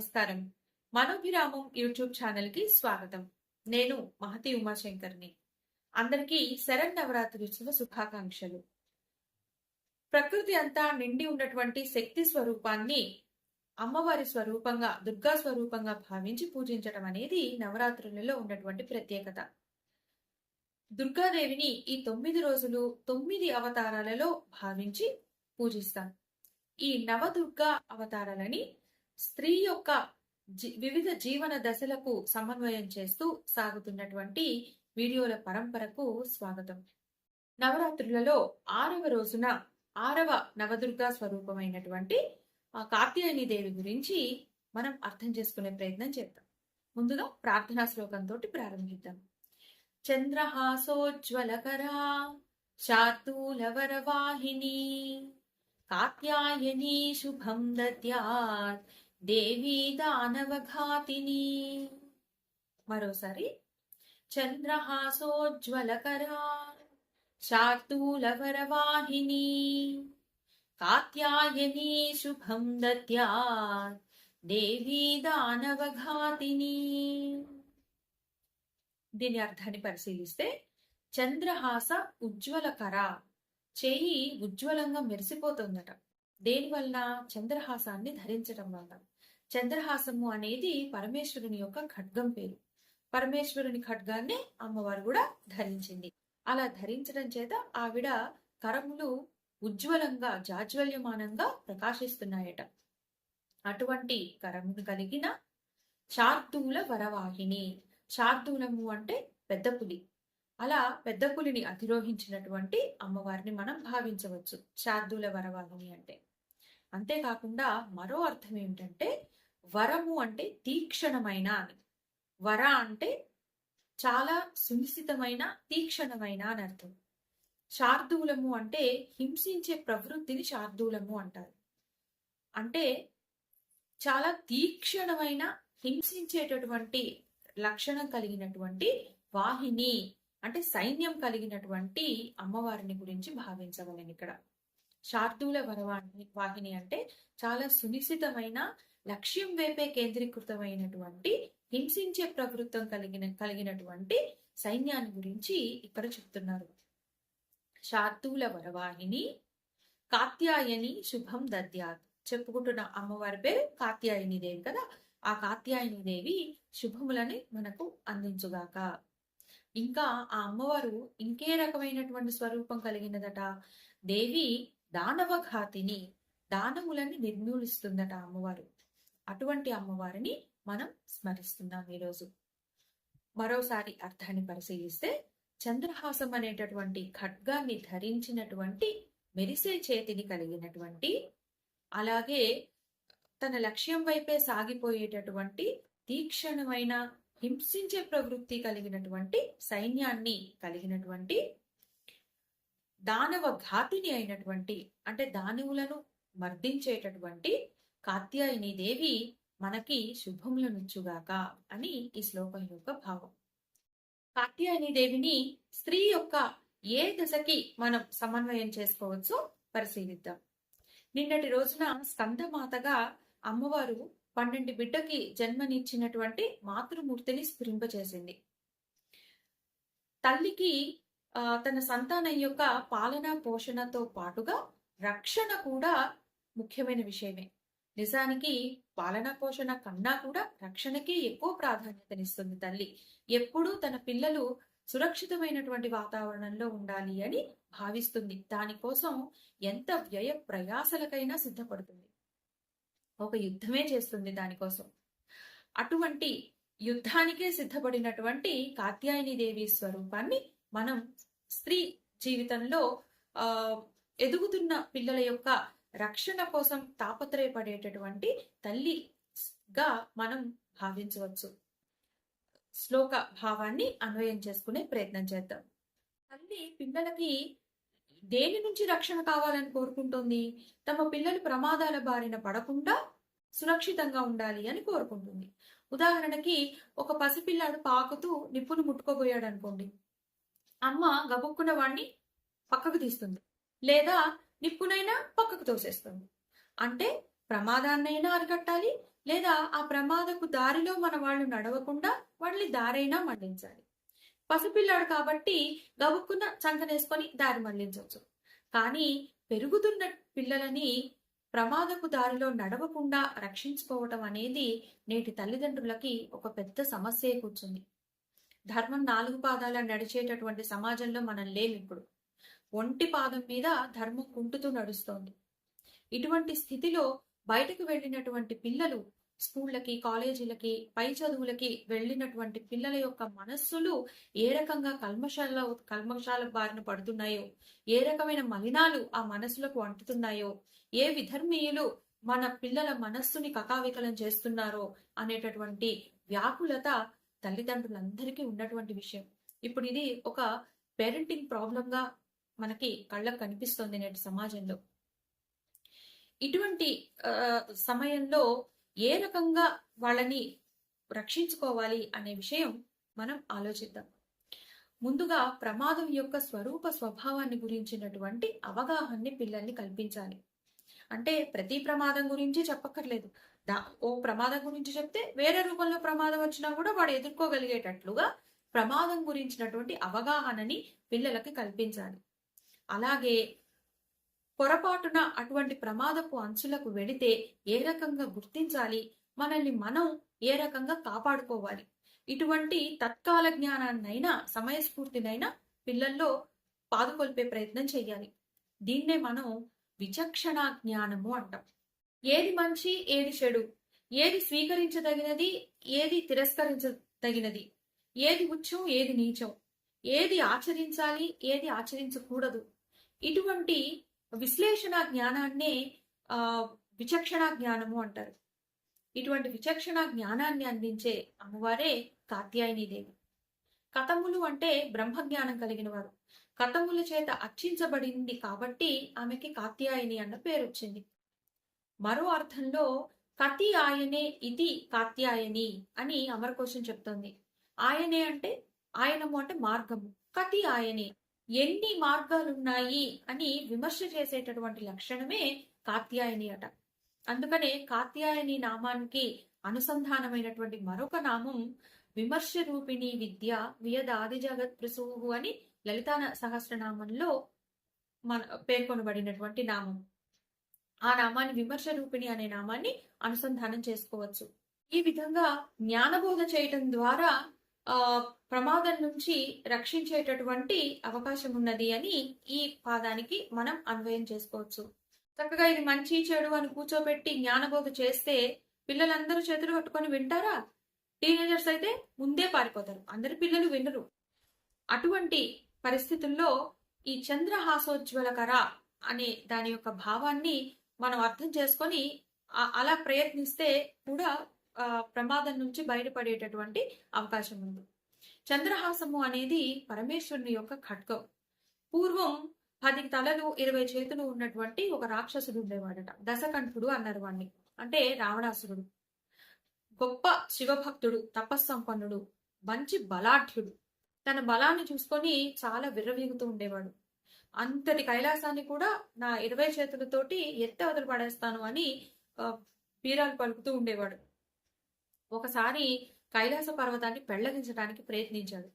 నమస్కారం. మనోభిరామం యూట్యూబ్ ఛానల్కి స్వాగతం. నేను మహతి ఉమాశంకర్ని. అందరికీ శరణ్ నవరాత్రి ఉత్సవ శుభాకాంక్షలు. ప్రకృతి అంతా నిండి ఉన్నటువంటి శక్తి స్వరూపాన్ని అమ్మవారి స్వరూపంగా దుర్గా స్వరూపంగా భావించి పూజించడం అనేది నవరాత్రులలో ఉన్నటువంటి ప్రత్యేకత. దుర్గాదేవిని ఈ తొమ్మిది రోజులు తొమ్మిది అవతారాలలో భావించి పూజిస్తాం. ఈ నవదుర్గా అవతారాలని స్త్రీ యొక్క జీ- వివిధ జీవన దశలకు సమన్వయం చేస్తూ సాగుతున్నటువంటి వీడియోల పరంపరకు స్వాగతం. నవరాత్రులలో ఆరవ రోజున ఆరవ నవదుర్గా స్వరూపమైనటువంటి ఆ కాత్యాయని దేవి గురించి మనం అర్థం చేసుకునే ప్రయత్నం చేద్దాం. ముందుగా ప్రార్థనా శ్లోకంతో ప్రారంభిద్దాం. చంద్రహాసోజ్వలకరా శార్దూలవరవాహిని కాత్యాయని శుభం దద్యాత్ దేవీ దానవఘాతిని. మరోసారి. చంద్రహాసోజ్వలకరా శార్దూలవరవాహిని. కాత్యాయని శుభం దద్యాత్ దేవీ దానవఘాతిని. దీని అర్థాన్ని పరిశీలిస్తే చంద్రహాస ఉజ్వలకర చేయి ఉజ్వలంగా మెరిసిపోతుందట. దేనివల్ల చంద్రహాసాన్ని ధరించడం వల్ల చంద్రహాసము అనేది పరమేశ్వరుని యొక్క ఖడ్గం పేరు. పరమేశ్వరుని ఖడ్గాన్ని అమ్మవారు కూడా ధరించింది. అలా ధరించడం చేత ఆవిడ కరములు ఉజ్వలంగా జాజ్వల్యమానంగా ప్రకాశిస్తున్నాయట. అటువంటి కరమును కలిగిన శార్దూల వరవాహిని. శార్దూలము అంటే పెద్ద పులి. అలా పెద్ద పులిని అధిరోహించినటువంటి అమ్మవారిని మనం భావించవచ్చు. శార్దూల వరవాహిని అంటే. అంతేకాకుండా మరో అర్థం ఏమిటంటే వరము అంటే తీక్షణమైన అని. వర అంటే చాలా సునిశ్చితమైన తీక్షణమైన అని అర్థం. శార్దూలము అంటే హింసించే ప్రవృత్తిని శార్దూలము అంటారు. అంటే చాలా తీక్షణమైన హింసించేటటువంటి లక్షణం కలిగినటువంటి వాహిని అంటే సైన్యం కలిగినటువంటి అమ్మవారిని గురించి భావించగలను ఇక్కడ. శార్దూల వరవాహిని వాహిని అంటే చాలా సునిశ్చితమైన లక్ష్యం వైపే కేంద్రీకృతమైనటువంటి హింసించే ప్రవృత్తం కలిగిన కలిగినటువంటి సైన్యాన్ని గురించి ఇక్కడ చెప్తున్నారు. శార్దూల వరవాహిని కాత్యాయని శుభం దద్యాత్. చెప్పుకుంటున్న అమ్మవారి పేరు కాత్యాయని దేవి కదా? ఆ కాత్యాయని దేవి శుభములని మనకు అందించుగాక. ఇంకా ఆ అమ్మవారు ఇంకే రకమైనటువంటి స్వరూపం కలిగినదట. దేవి దానవ ఘాతిని దానములని నిర్మూలిస్తుందట అమ్మవారు. అటువంటి అమ్మవారిని మనం స్మరిస్తున్నాం ఈరోజు. మరోసారి అర్థాన్ని పరిశీలిస్తే చంద్రహాసం అనేటటువంటి ఖడ్గాన్ని ధరించినటువంటి మెరిసే చేతిని కలిగినటువంటి అలాగే తన లక్ష్యం వైపే సాగిపోయేటటువంటి తీక్షణమైన హింసించే ప్రవృత్తి కలిగినటువంటి సైన్యాన్ని కలిగినటువంటి దానవ ఘాతిని అయినటువంటి అంటే దానవులను మర్దించేటటువంటి కాత్యాయని దేవి మనకి శుభములనుచ్చుగాక అని ఈ శ్లోకం యొక్క భావం. కాత్యాయని దేవిని స్త్రీ యొక్క ఏ దశకి మనం సమన్వయం చేసుకోవచ్చో పరిశీలిద్దాం. నిన్నటి రోజున స్కందమాతగా అమ్మవారు పన్నెండు బిడ్డకి జన్మనిచ్చినటువంటి మాతృమూర్తిని స్ఫురింపచేసింది. తల్లికి తన సంతానం యొక్క పాలన పోషణతో పాటుగా రక్షణ కూడా ముఖ్యమైన విషయమే. నిజానికి పాలన పోషణ కన్నా కూడా రక్షణకే ఎక్కువ ప్రాధాన్యతనిస్తుంది తల్లి. ఎప్పుడూ తన పిల్లలు సురక్షితమైనటువంటి వాతావరణంలో ఉండాలి అని భావిస్తుంది. దానికోసం ఎంత వ్యయ ప్రయాసలకైనా సిద్ధపడుతుంది. ఒక యుద్ధమే చేస్తుంది దానికోసం. అటువంటి యుద్ధానికే సిద్ధపడినటువంటి కాత్యాయని దేవి స్వరూపాన్ని మనం స్త్రీ జీవితంలో ఆ ఎదుగుతున్న పిల్లల యొక్క రక్షణ కోసం తాపత్రయపడేటటువంటి తల్లిగా మనం భావించవచ్చు. శ్లోక భావాన్ని అన్వయం చేసుకునే ప్రయత్నం చేద్దాం. తల్లి పిల్లలకి దేని నుంచి రక్షణ కావాలని కోరుకుంటుంది? తమ పిల్లలు ప్రమాదాల బారిన పడకుండా సురక్షితంగా ఉండాలి అని కోరుకుంటుంది. ఉదాహరణకి ఒక పసిపిల్లాడు పాకుతూ నిప్పును ముట్టుకోబోయాడు అనుకోండి అమ్మ గబుక్కున వాణ్ణి పక్కకు తీస్తుంది. లేదా నిప్పునైనా పక్కకు తోసేస్తుంది. అంటే ప్రమాదాన్నైనా అరికట్టాలి లేదా ఆ ప్రమాదపు దారిలో మన వాళ్ళు నడవకుండా వాళ్ళని దారైనా మళ్ళించాలి. పసిపిల్లాడు కాబట్టి గబుక్కున్న చంకనేసుకొని దారి మళ్ళించవచ్చు. కానీ పెరుగుతున్న పిల్లలని ప్రమాదపు దారిలో నడవకుండా రక్షించుకోవటం అనేది నేటి తల్లిదండ్రులకి ఒక పెద్ద సమస్య కూర్చుంది. ధర్మం నాలుగు పాదాల నడిచేటటువంటి సమాజంలో మనం లేము ఇప్పుడు. ఒంటి పాదం మీద ధర్మం కుంటుతూ నడుస్తోంది. ఇటువంటి స్థితిలో బయటకు వెళ్ళినటువంటి పిల్లలు స్కూళ్ళకి కాలేజీలకి పై చదువులకి వెళ్ళినటువంటి పిల్లల యొక్క మనస్సులు ఏ రకంగా కల్మశాల కల్మశాల బారిన పడుతున్నాయో ఏ రకమైన మలినాలు ఆ మనసులకు అంటుతున్నాయో ఏ విధర్మీయులు మన పిల్లల మనస్సుని కకావికలం చేస్తున్నారో అనేటటువంటి వ్యాకులత తల్లిదండ్రులందరికీ ఉన్నటువంటి విషయం. ఇప్పుడు ఇది ఒక పేరెంటింగ్ ప్రాబ్లంగా మనకి కళ్ళకు కనిపిస్తోంది నేటి సమాజంలో. ఇటువంటి సమయంలో ఏ రకంగా వాళ్ళని రక్షించుకోవాలి అనే విషయం మనం ఆలోచిద్దాం. ముందుగా ప్రమాదం యొక్క స్వరూప స్వభావాన్ని గురించినటువంటి అవగాహనని పిల్లల్ని కల్పించాలి. అంటే ప్రతి ప్రమాదం గురించి చెప్పక్కర్లేదు. దా- ఓ ప్రమాదం గురించి చెప్తే వేరే రూపంలో ప్రమాదం వచ్చినా కూడా వాడు ఎదుర్కోగలిగేటట్లుగా ప్రమాదం గురించినటువంటి అవగాహనని పిల్లలకి కల్పించాలి. అలాగే పొరపాటున అటువంటి ప్రమాదపు అంచులకు వెడితే ఏ రకంగా గుర్తించాలి? మనల్ని మనం ఏ రకంగా కాపాడుకోవాలి? ఇటువంటి తత్కాల జ్ఞానాన్నైనా సమయస్ఫూర్తినైనా పిల్లల్లో పాదుకొల్పే ప్రయత్నం చేయాలి. దీన్నే మనం విచక్షణ జ్ఞానము అంటాం. ఏది మంచి ఏది చెడు? ఏది స్వీకరించదగినది ఏది తిరస్కరించదగినది? ఏది ఉచ్చం ఏది నీచం? ఏది ఆచరించాలి ఏది ఆచరించకూడదు? ఇటువంటి విశ్లేషణ జ్ఞానాన్నే విచక్షణ జ్ఞానము అంటారు. ఇటువంటి విచక్షణ జ్ఞానాన్ని అందించే అమ్మవారే కాత్యాయని దేవి. కథములు అంటే బ్రహ్మజ్ఞానం కలిగిన వారు. కథముల చేత అర్చించబడింది కాబట్టి ఆమెకి కాత్యాయని అన్న పేరు వచ్చింది. మరో అర్థంలో కతి ఆయనే ఇది కాత్యాయని అని అమరకోశం చెప్తోంది. ఆయనే అంటే ఆయనము అంటే మార్గము. కతి ఆయనే. ఎన్ని మార్గాలున్నాయి అని విమర్శ చేసేటటువంటి లక్షణమే కాత్యాయని అట. అందుకనే కాత్యాయని నామానికి అనుసంధానమైనటువంటి మరొక నామం విమర్శ రూపిణి విద్య వియదాది జగత్ ప్రసూహు అని లలితా సహస్రనామంలో మన పేర్కొనబడినటువంటి నామం. ఆ నామాన్ని విమర్శ రూపిణి అనే నామాన్ని అనుసంధానం చేసుకోవచ్చు. ఈ విధంగా జ్ఞానబోధ చేయటం ద్వారా ప్రమాదం నుంచి రక్షించేటటువంటి అవకాశం ఉన్నది అని ఈ పాదానికి మనం అన్వయం చేసుకోవచ్చు. చక్కగా ఇది మంచి చెడు అని కూర్చోబెట్టి జ్ఞానబోధ చేస్తే పిల్లలందరూ చేతులు కట్టుకొని వింటారా? టీనేజర్స్ అయితే ముందే పారిపోతారు. అందరి పిల్లలు వినరు. అటువంటి పరిస్థితుల్లో ఈ చంద్రహాసోజ్వలకర అనే దాని యొక్క భావాన్ని మనం అర్థం చేసుకొని అలా ప్రయత్నిస్తే కూడా ప్రమాదం నుంచి బయటపడేటటువంటి అవకాశం ఉంది. చంద్రహాసము అనేది పరమేశ్వరుని యొక్క ఖడ్గం. పూర్వం పది తలలు ఇరవై చేతులు ఉన్నటువంటి ఒక రాక్షసుడు ఉండేవాడట. దశకంఠుడు అన్నారు వాణ్ణి. అంటే రావణాసురుడు. గొప్ప శివభక్తుడు తపస్సంపన్నుడు మంచి బలాఢ్యుడు. తన బలాన్ని చూసుకొని చాలా విర్రవీగుతూ ఉండేవాడు. అంతటి కైలాసాన్ని కూడా నా ఇరవై చేతులతోటి ఎత్త వదిలి పడేస్తాను అని బీరాలు పలుకుతూ ఉండేవాడు. ఒకసారి కైలాస పర్వతాన్ని పెళ్ళగించడానికి ప్రయత్నించాడు.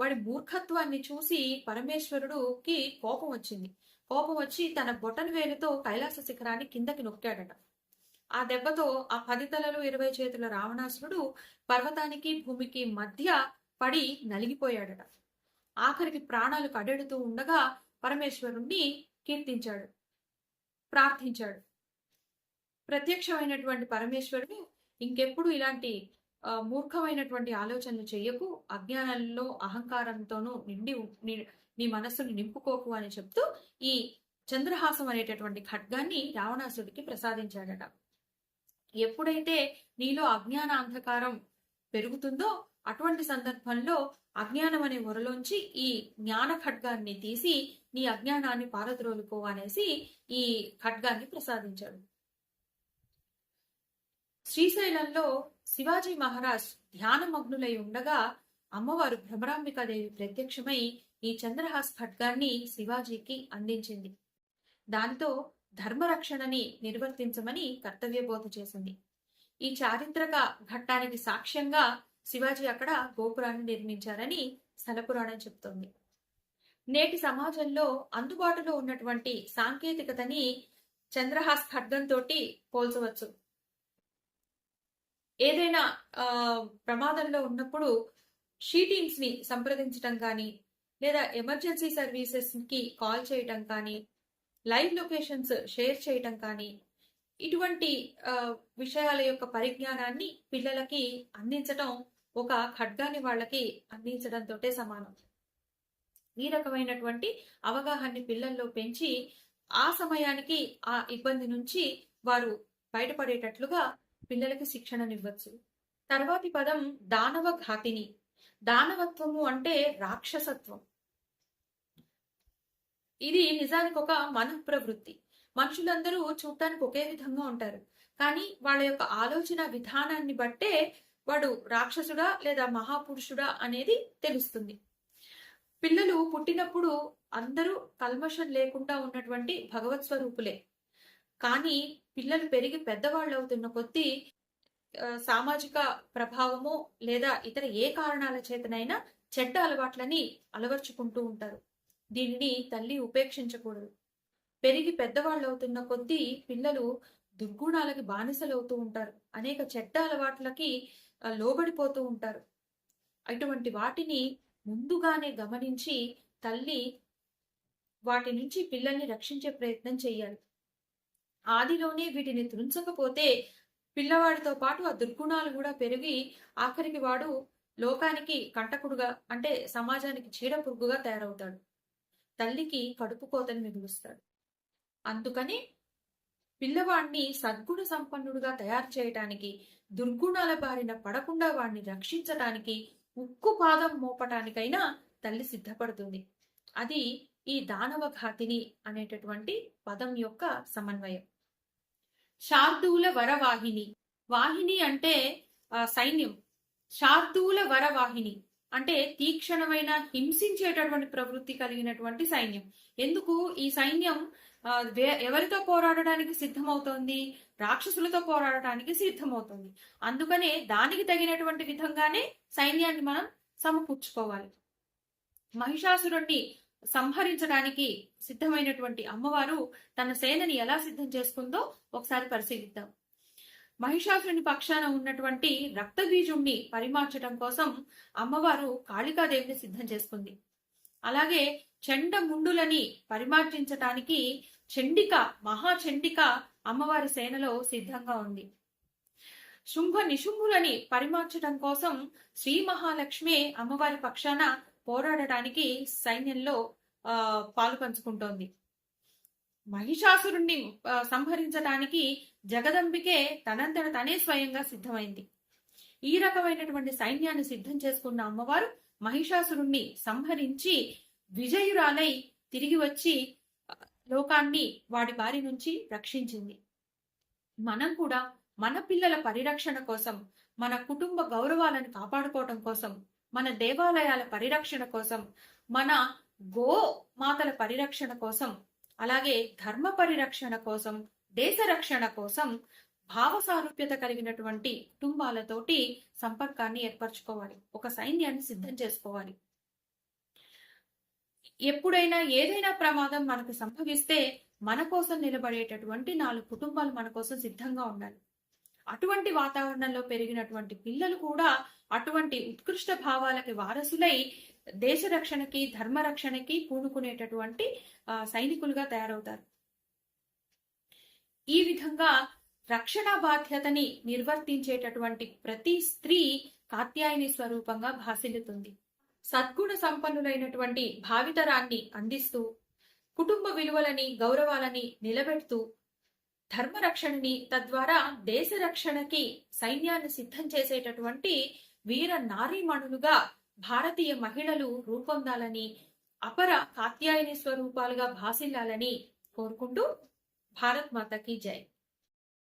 వాడి మూర్ఖత్వాన్ని చూసి పరమేశ్వరుడుకి కోపం వచ్చింది. కోపం వచ్చి తన బొటన వేలుతో కైలాస శిఖరాన్ని కిందకి నొక్కాడట. ఆ దెబ్బతో ఆ పది తలలు ఇరవై చేతుల రావణాసురుడు పర్వతానికి భూమికి మధ్య పడి నలిగిపోయాడట. ఆఖరికి ప్రాణాలు కడెడుతూ ఉండగా పరమేశ్వరుణ్ణి కీర్తించాడు ప్రార్థించాడు. ప్రత్యక్షమైనటువంటి పరమేశ్వరుడు ఇంకెప్పుడు ఇలాంటి మూర్ఖమైనటువంటి ఆలోచనలు చెయ్యకు అజ్ఞానంలో అహంకారంతోనూ నిండి నీ మనస్సుని నింపుకోకు అని చెప్తూ ఈ చంద్రహాసం అనేటటువంటి ఖడ్గాన్ని రావణాసుడికి ప్రసాదించాడట. ఎప్పుడైతే నీలో అజ్ఞాన అంధకారం పెరుగుతుందో అటువంటి సందర్భంలో అజ్ఞానం అనే ఒరలోంచి ఈ జ్ఞాన ఖడ్గాన్ని తీసి నీ అజ్ఞానాన్ని పారద్రోలుకో అనేసి ఈ ఖడ్గాన్ని ప్రసాదించాడు. శ్రీశైలంలో శివాజీ మహారాజ్ ధ్యానమగ్నులై ఉండగా అమ్మవారు భ్రమరాంబికాదేవి ప్రత్యక్షమై ఈ చంద్రహాస్ ఖడ్గాన్ని శివాజీకి అందించింది. దాంతో ధర్మరక్షణని నిర్వర్తించమని కర్తవ్య బోధ చేసింది. ఈ చారిత్రక ఘట్టానికి సాక్ష్యంగా శివాజీ అక్కడ గోపురాన్ని నిర్మించారని స్థలపురాణం చెబుతోంది. చెప్తోంది నేటి సమాజంలో అందుబాటులో ఉన్నటువంటి సాంకేతికతని చంద్రహాస్ ఖడ్గంతో పోల్చవచ్చు. ఏదైనా ప్రమాదంలో ఉన్నప్పుడు షీ టీమ్స్ని సంప్రదించడం కానీ లేదా ఎమర్జెన్సీ సర్వీసెస్కి కాల్ చేయటం కానీ లైవ్ లొకేషన్స్ షేర్ చేయటం కానీ ఇటువంటి విషయాల యొక్క పరిజ్ఞానాన్ని పిల్లలకి అందించటం ఒక ఖడ్గాని వాళ్ళకి అందించడంతో సమానం. ఈ రకమైనటువంటి అవగాహనని పిల్లల్లో పెంచి ఆ సమయానికి ఆ ఇబ్బంది నుంచి వారు బయటపడేటట్లుగా పిల్లలకు శిక్షణనివ్వచ్చు. తర్వాతి పదం దానవ ఘాతిని. దానవత్వము అంటే రాక్షసత్వం. ఇది నిజానికి ఒక మనఃప్రవృత్తి. మనుషులందరూ చూడటానికి ఒకే విధంగా ఉంటారు. కానీ వాళ్ళ యొక్క ఆలోచన విధానాన్ని బట్టే వాడు రాక్షసుడా లేదా మహాపురుషుడా అనేది తెలుస్తుంది. పిల్లలు పుట్టినప్పుడు అందరూ కల్మషం లేకుండా ఉన్నటువంటి భగవత్ స్వరూపులే కానీ పిల్లలు పెరిగి పెద్దవాళ్ళు అవుతున్న కొద్దీ సామాజిక ప్రభావము లేదా ఇతర ఏ కారణాల చేతనైనా చెడ్డ అలవాట్లని అలవర్చుకుంటూ ఉంటారు. దీనిని తల్లి ఉపేక్షించకూడదు. పెరిగి పెద్దవాళ్ళు అవుతున్న కొద్దీ పిల్లలు దుర్గుణాలకి బానిసలవుతూ ఉంటారు. అనేక చెడ్డ అలవాట్లకి లోబడిపోతూ ఉంటారు. అటువంటి వాటిని ముందుగానే గమనించి తల్లి వాటి నుంచి పిల్లల్ని రక్షించే ప్రయత్నం చేయాలి. ఆదిలోనే వీటిని తృంచకపోతే పిల్లవాడితో పాటు ఆ దుర్గుణాలు కూడా పెరిగి ఆఖరికి వాడు లోకానికి కంటకుడుగా అంటే సమాజానికి చీడ పురుగుగా తయారవుతాడు. తల్లికి కడుపు కోతని మిగులుస్తాడు. అందుకని పిల్లవాడిని సద్గుణ సంపన్నుడుగా తయారు చేయటానికి దుర్గుణాల బారిన పడకుండా వాడిని రక్షించటానికి ఉక్కు పాదం మోపటానికైనా తల్లి సిద్ధపడుతుంది. అది ఈ దానవ ఘాతిని అనేటటువంటి పదం యొక్క సమన్వయం. శార్దూల వరవాహిని. వాహిని అంటే సైన్యం. శార్దూల వరవాహిని అంటే తీక్షణమైన హింసించేటటువంటి ప్రవృత్తి కలిగినటువంటి సైన్యం. ఎందుకు? ఈ సైన్యం ఎవరితో పోరాడడానికి సిద్ధమవుతోంది? రాక్షసులతో పోరాడటానికి సిద్ధమవుతుంది. అందుకనే దానికి తగినటువంటి విధంగానే సైన్యాన్ని మనం సమకూర్చుకోవాలి. మహిషాసురుణ్ణి సంహరించడానికి సిద్ధమైనటువంటి అమ్మవారు తన సేనని ఎలా సిద్ధం చేసుకుందో ఒకసారి పరిశీలిద్దాం. మహిషాసురుని పక్షాన ఉన్నటువంటి రక్తబీజుణ్ణి పరిమార్చడం కోసం అమ్మవారు కాళికాదేవిని సిద్ధం చేసుకుంది. అలాగే చెండ ముండులని పరిమార్జించటానికి చండిక మహాచండిక అమ్మవారి సేనలో సిద్ధంగా ఉంది. శుంభ నిశుంభులని పరిమార్చడం కోసం శ్రీ మహాలక్ష్మి అమ్మవారి పక్షాన పోరాడటానికి సైన్యంలో పాలు పంచుకుంటోంది. మహిషాసురుణ్ణి సంహరించడానికి జగదంబికే తనంతట తనే స్వయంగా సిద్ధమైంది. ఈ రకమైనటువంటి సైన్యాన్ని సిద్ధం చేసుకున్న అమ్మవారు మహిషాసురుణ్ణి సంహరించి విజయురాలై తిరిగి వచ్చి లోకాన్ని వాడి బారి నుంచి రక్షించింది. మనం కూడా మన పిల్లల పరిరక్షణ కోసం మన కుటుంబ గౌరవాలను కాపాడుకోవటం కోసం మన దేవాలయాల పరిరక్షణ కోసం మన గో మాతల పరిరక్షణ కోసం అలాగే ధర్మ పరిరక్షణ కోసం దేశ రక్షణ కోసం భావ సారూప్యత కలిగినటువంటి కుటుంబాలతోటి సంపర్కాన్ని ఏర్పరచుకోవాలి. ఒక సైన్యాన్ని సిద్ధం చేసుకోవాలి. ఎప్పుడైనా ఏదైనా ప్రమాదం మనకు సంభవిస్తే మన కోసం నిలబడేటటువంటి నాలుగు కుటుంబాలు మన కోసం సిద్ధంగా ఉండాలి. అటువంటి వాతావరణంలో పెరిగినటువంటి పిల్లలు కూడా అటువంటి ఉత్కృష్ట భావాలకి వారసులై దేశ రక్షణకి ధర్మ రక్షణకి పూనుకునేటటువంటి ఆ, సైనికులుగా తయారవుతారు. ఈ విధంగా రక్షణ బాధ్యతని నిర్వర్తించేటటువంటి ప్రతి స్త్రీ కాత్యాయని స్వరూపంగా భాసిల్లుతుంది. సద్గుణ సంపన్నులైనటువంటి భావితరాన్ని అందిస్తూ కుటుంబ విలువలని గౌరవాలని నిలబెడుతూ ధర్మరక్షణని తద్వారా దేశ రక్షణకి సైన్యాన్ని సిద్ధం చేసేటటువంటి వీర నారీమణులుగా భారతీయ మహిళలు రూపొందాలని అపర కాత్యాయని స్వరూపాలుగా భాసిల్లాలని కోరుకుంటూ భారత్ మాతకి జై.